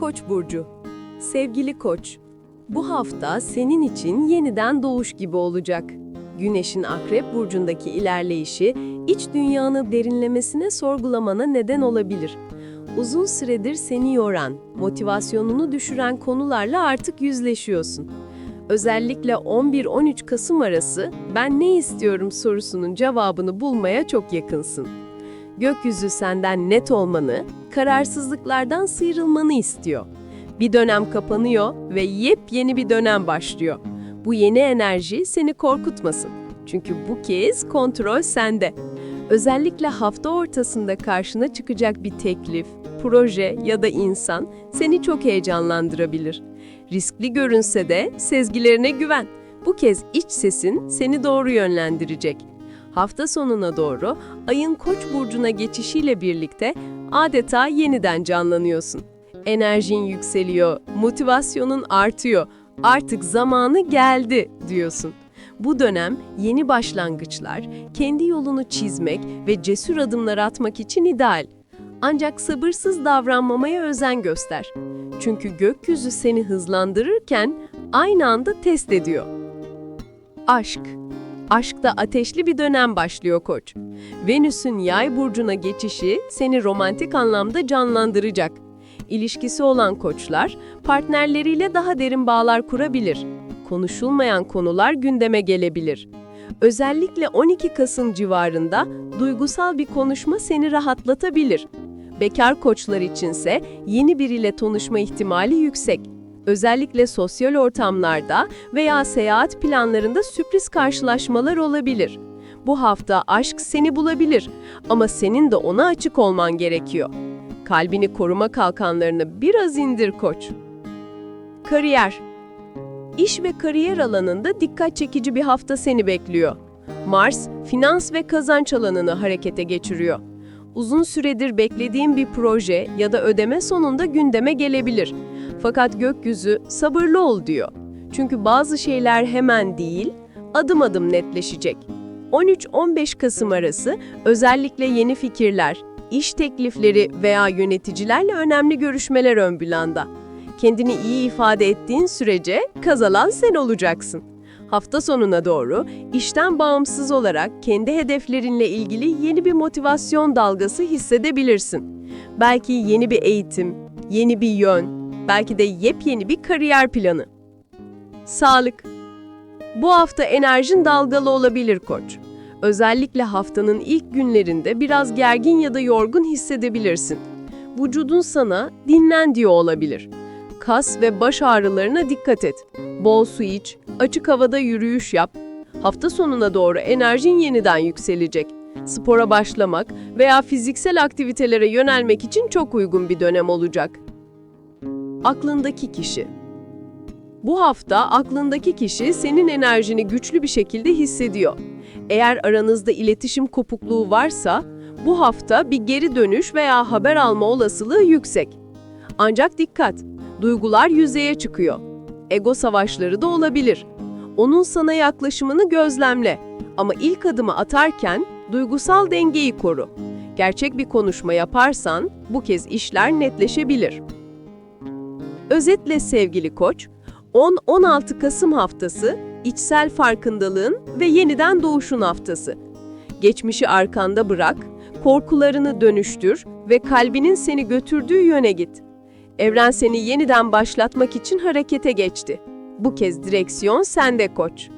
Koç burcu. Sevgili Koç, bu hafta senin için yeniden doğuş gibi olacak. Güneşin Akrep burcundaki ilerleyişi iç dünyanı derinlemesine sorgulamana neden olabilir. Uzun süredir seni yoran, motivasyonunu düşüren konularla artık yüzleşiyorsun. Özellikle 11-13 Kasım arası ben ne istiyorum sorusunun cevabını bulmaya çok yakınsın. Gökyüzü senden net olmanı, kararsızlıklardan sıyrılmanı istiyor. Bir dönem kapanıyor ve yepyeni bir dönem başlıyor. Bu yeni enerji seni korkutmasın. Çünkü bu kez kontrol sende. Özellikle hafta ortasında karşına çıkacak bir teklif, proje ya da insan seni çok heyecanlandırabilir. Riskli görünse de sezgilerine güven. Bu kez iç sesin seni doğru yönlendirecek. Hafta sonuna doğru ayın Koç burcuna geçişiyle birlikte adeta yeniden canlanıyorsun. Enerjin yükseliyor, motivasyonun artıyor. Artık zamanı geldi diyorsun. Bu dönem yeni başlangıçlar, kendi yolunu çizmek ve cesur adımlar atmak için ideal. Ancak sabırsız davranmamaya özen göster. Çünkü gökyüzü seni hızlandırırken aynı anda test ediyor. Aşk Aşkta ateşli bir dönem başlıyor koç. Venüs'ün yay burcuna geçişi seni romantik anlamda canlandıracak. İlişkisi olan koçlar partnerleriyle daha derin bağlar kurabilir. Konuşulmayan konular gündeme gelebilir. Özellikle 12 Kasım civarında duygusal bir konuşma seni rahatlatabilir. Bekar koçlar içinse yeni biriyle tanışma ihtimali yüksek. Özellikle sosyal ortamlarda veya seyahat planlarında sürpriz karşılaşmalar olabilir. Bu hafta aşk seni bulabilir ama senin de ona açık olman gerekiyor. Kalbini koruma kalkanlarını biraz indir koç. Kariyer İş ve kariyer alanında dikkat çekici bir hafta seni bekliyor. Mars, finans ve kazanç alanını harekete geçiriyor. Uzun süredir beklediğin bir proje ya da ödeme sonunda gündeme gelebilir. Fakat gökyüzü sabırlı ol diyor. Çünkü bazı şeyler hemen değil, adım adım netleşecek. 13-15 Kasım arası özellikle yeni fikirler, iş teklifleri veya yöneticilerle önemli görüşmeler ön planda. Kendini iyi ifade ettiğin sürece kazanan sen olacaksın. Hafta sonuna doğru işten bağımsız olarak kendi hedeflerinle ilgili yeni bir motivasyon dalgası hissedebilirsin. Belki yeni bir eğitim, yeni bir yön, belki de yepyeni bir kariyer planı. Sağlık Bu hafta enerjin dalgalı olabilir koç. Özellikle haftanın ilk günlerinde biraz gergin ya da yorgun hissedebilirsin. Vücudun sana dinlen diyor olabilir. Kas ve baş ağrılarına dikkat et. Bol su iç, açık havada yürüyüş yap. Hafta sonuna doğru enerjin yeniden yükselecek. Spora başlamak veya fiziksel aktivitelere yönelmek için çok uygun bir dönem olacak. Aklındaki kişi Bu hafta aklındaki kişi senin enerjini güçlü bir şekilde hissediyor. Eğer aranızda iletişim kopukluğu varsa, bu hafta bir geri dönüş veya haber alma olasılığı yüksek. Ancak dikkat, duygular yüzeye çıkıyor. Ego savaşları da olabilir. Onun sana yaklaşımını gözlemle ama ilk adımı atarken duygusal dengeyi koru. Gerçek bir konuşma yaparsan bu kez işler netleşebilir. Özetle sevgili koç, 10-16 Kasım haftası içsel farkındalığın ve yeniden doğuşun haftası. Geçmişi arkanda bırak, korkularını dönüştür ve kalbinin seni götürdüğü yöne git. Evren seni yeniden başlatmak için harekete geçti. Bu kez direksiyon sende koç.